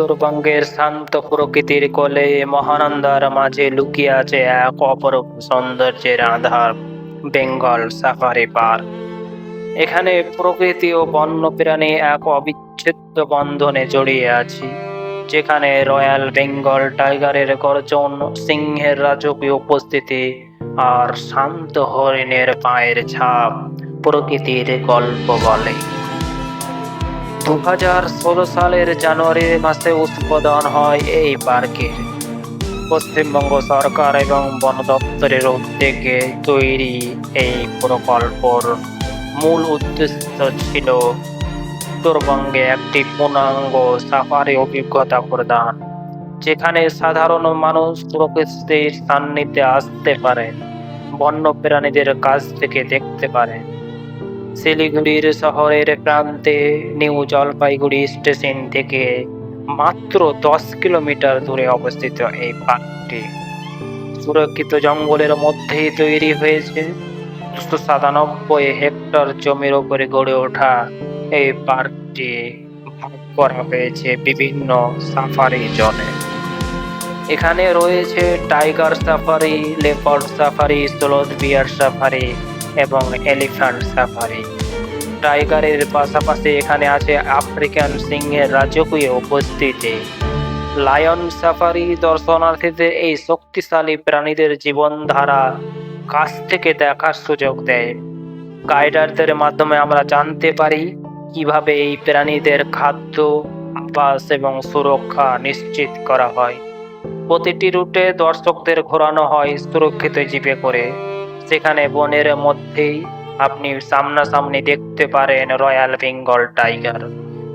উত্তরবঙ্গের শান্ত প্রকৃতির কোলে মহানন্দার মাঝে লুকিয়ে আছে এক অপরূপ সৌন্দর্যের আধার, বেঙ্গল সাফারি পার্ক। এখানে প্রকৃতি ও বন্যপ্রাণী এক অবিচ্ছেদ্য বন্ধনে জড়িয়ে আছে, যেখানে রয়্যাল বেঙ্গল টাইগারের গর্জন, সিংহের রাজকীয় উপস্থিতি আর শান্ত হরিণের পায়ের ছাপ প্রকৃতির গল্প বলে। দু হাজার ষোলো সালের জানুয়ারি মাসে উদ্বোধন হয় এই পার্কের পশ্চিমবঙ্গ সরকার এবং বন দপ্তরের উদ্যোগে তৈরি এই প্রকল্পর মূল উদ্দেশ্য ছিল উত্তরবঙ্গে একটি পূর্ণাঙ্গ সাফারি অভিজ্ঞতা প্রদান, যেখানে সাধারণ মানুষ প্রকৃতির সান্নিধ্যে আসতে পারে, বন্য প্রাণীদের কাছ থেকে দেখতে পারে। শিলিগুড়ির শহরের প্রান্তে নিউ জলপাইগুড়ি স্টেশন থেকে মাত্র দশ কিলোমিটার দূরে অবস্থিত এই পার্কটি। সুরক্ষিত জঙ্গলের মধ্যেই তৈরি হয়েছে। দুশো সাতানব্বই হেক্টর জমির ওপরে গড়ে ওঠা এই পার্কটি ভাগ করা হয়েছে বিভিন্ন সাফারি জনে এখানে রয়েছে tiger safari, leopard safari sloth bear safari এবং এলিফ্যান্ট সাফারি। টাইগারের পাশাপাশি এখানে আছে আফ্রিকান সিংহের রাজকীয় উপস্থিতি। লায়ন সাফারি দর্শনার্থীদের এই শক্তিশালী প্রাণীদের জীবনধারা কাছ থেকে দেখার সুযোগ দেয়। গাইডারদের মাধ্যমে আমরা জানতে পারি কীভাবে এই প্রাণীদের খাদ্য, আবাস এবং সুরক্ষা নিশ্চিত করা হয়। প্রতিটি রুটে দর্শকদের ঘোরানো হয় সুরক্ষিত জিপে করে। সেখানে বনের মধ্যেই আপনি সামনাসামনি দেখতে পারেন রয়্যাল বেঙ্গল টাইগার,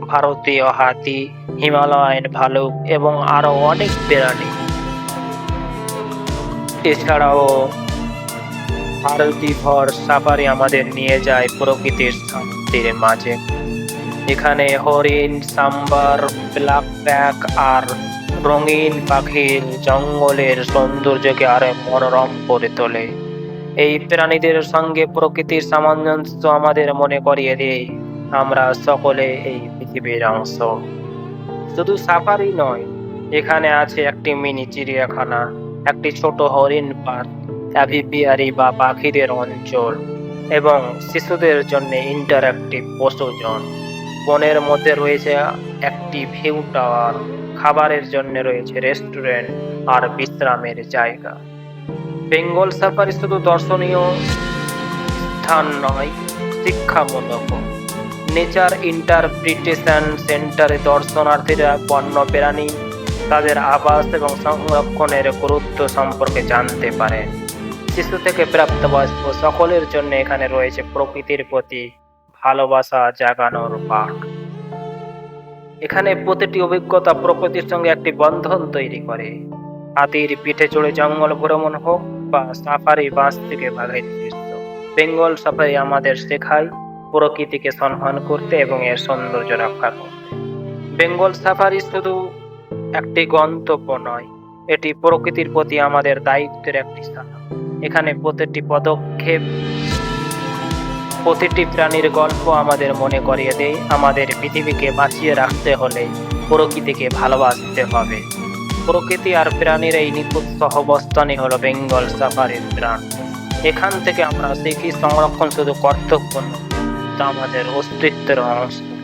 ভারতীয় হাতি, হিমালয়ান ভালুক এবং আরও অনেক প্রাণী। এছাড়াও ভারতীভর সাফারি আমাদের নিয়ে যায় প্রকৃতির শান্তির মাঝে। এখানে হরিণ, সাম্বার, ব্ল্যাক প্যাক আর রঙিন পাখির জঙ্গলের সৌন্দর্যকে আরও মনোরম করে তোলে। এই প্রাণীদের সঙ্গে প্রকৃতির সামঞ্জস্য আমাদের মনে করিয়ে দেয় আমরা সকলে এই পৃথিবীর অংশ। শুধু সাফারি নয়, এখানে আছে একটি মিনি চিড়িয়াখানা, একটি ছোট হরিণ পার্ক, অ্যাভিপিয়ারি বা পাখিদের অঞ্চল, এবং শিশুদের জন্য ইন্টারঅ্যাক্টিভ পশুজন। বনের মধ্যে রয়েছে একটি ভিউ টাওয়ার খাবারের জন্য রয়েছে রেস্টুরেন্ট আর বিশ্রামের জায়গা। বেঙ্গল সাফারি শুধু দর্শনীয় স্থান নয়, শিক্ষামূলক। নেচার ইন্টারপ্রিটেশন সেন্টারে দর্শনার্থীরা বন্য প্রাণী, তাদের আবাস এবং সংরক্ষণের গুরুত্ব সম্পর্কে জানতে পারে। শিশু থেকে প্রাপ্তবয়স্ক সকলের জন্য এখানে রয়েছে প্রকৃতির প্রতি ভালোবাসা জাগানোর পাঠ এখানে প্রতিটি অভিজ্ঞতা প্রকৃতির সঙ্গে একটি বন্ধন তৈরি করে। হাতির পিঠে চড়ে জঙ্গল ভ্রমণ হোক বা সাফারি বাস থেকে বাঘের দৃশ্য বেঙ্গল সাফারি আমাদের শেখায় প্রকৃতিকে সম্মান করতে এবং এর সৌন্দর্য রক্ষা করতে। বেঙ্গল সাফারি শুধু একটি গন্তব্য নয়, এটি প্রকৃতির প্রতি আমাদের দায়িত্বের একটি স্থান। এখানে প্রতিটি পদক্ষেপ, প্রতিটি প্রাণীর গল্প আমাদের মনে করিয়ে দেয়। আমাদের পৃথিবীকে বাঁচিয়ে রাখতে হলে প্রকৃতিকে ভালোবাসতে হবে। প্রকৃতি আর প্রাণীর এই নিখুঁত সহবস্থানই হলো বেঙ্গল সাফারির প্রাণ। এখান থেকে আমরা শিখি সংরক্ষণ শুধু কর্তব্য নয়, তা আমাদের অস্তিত্বের অংশ।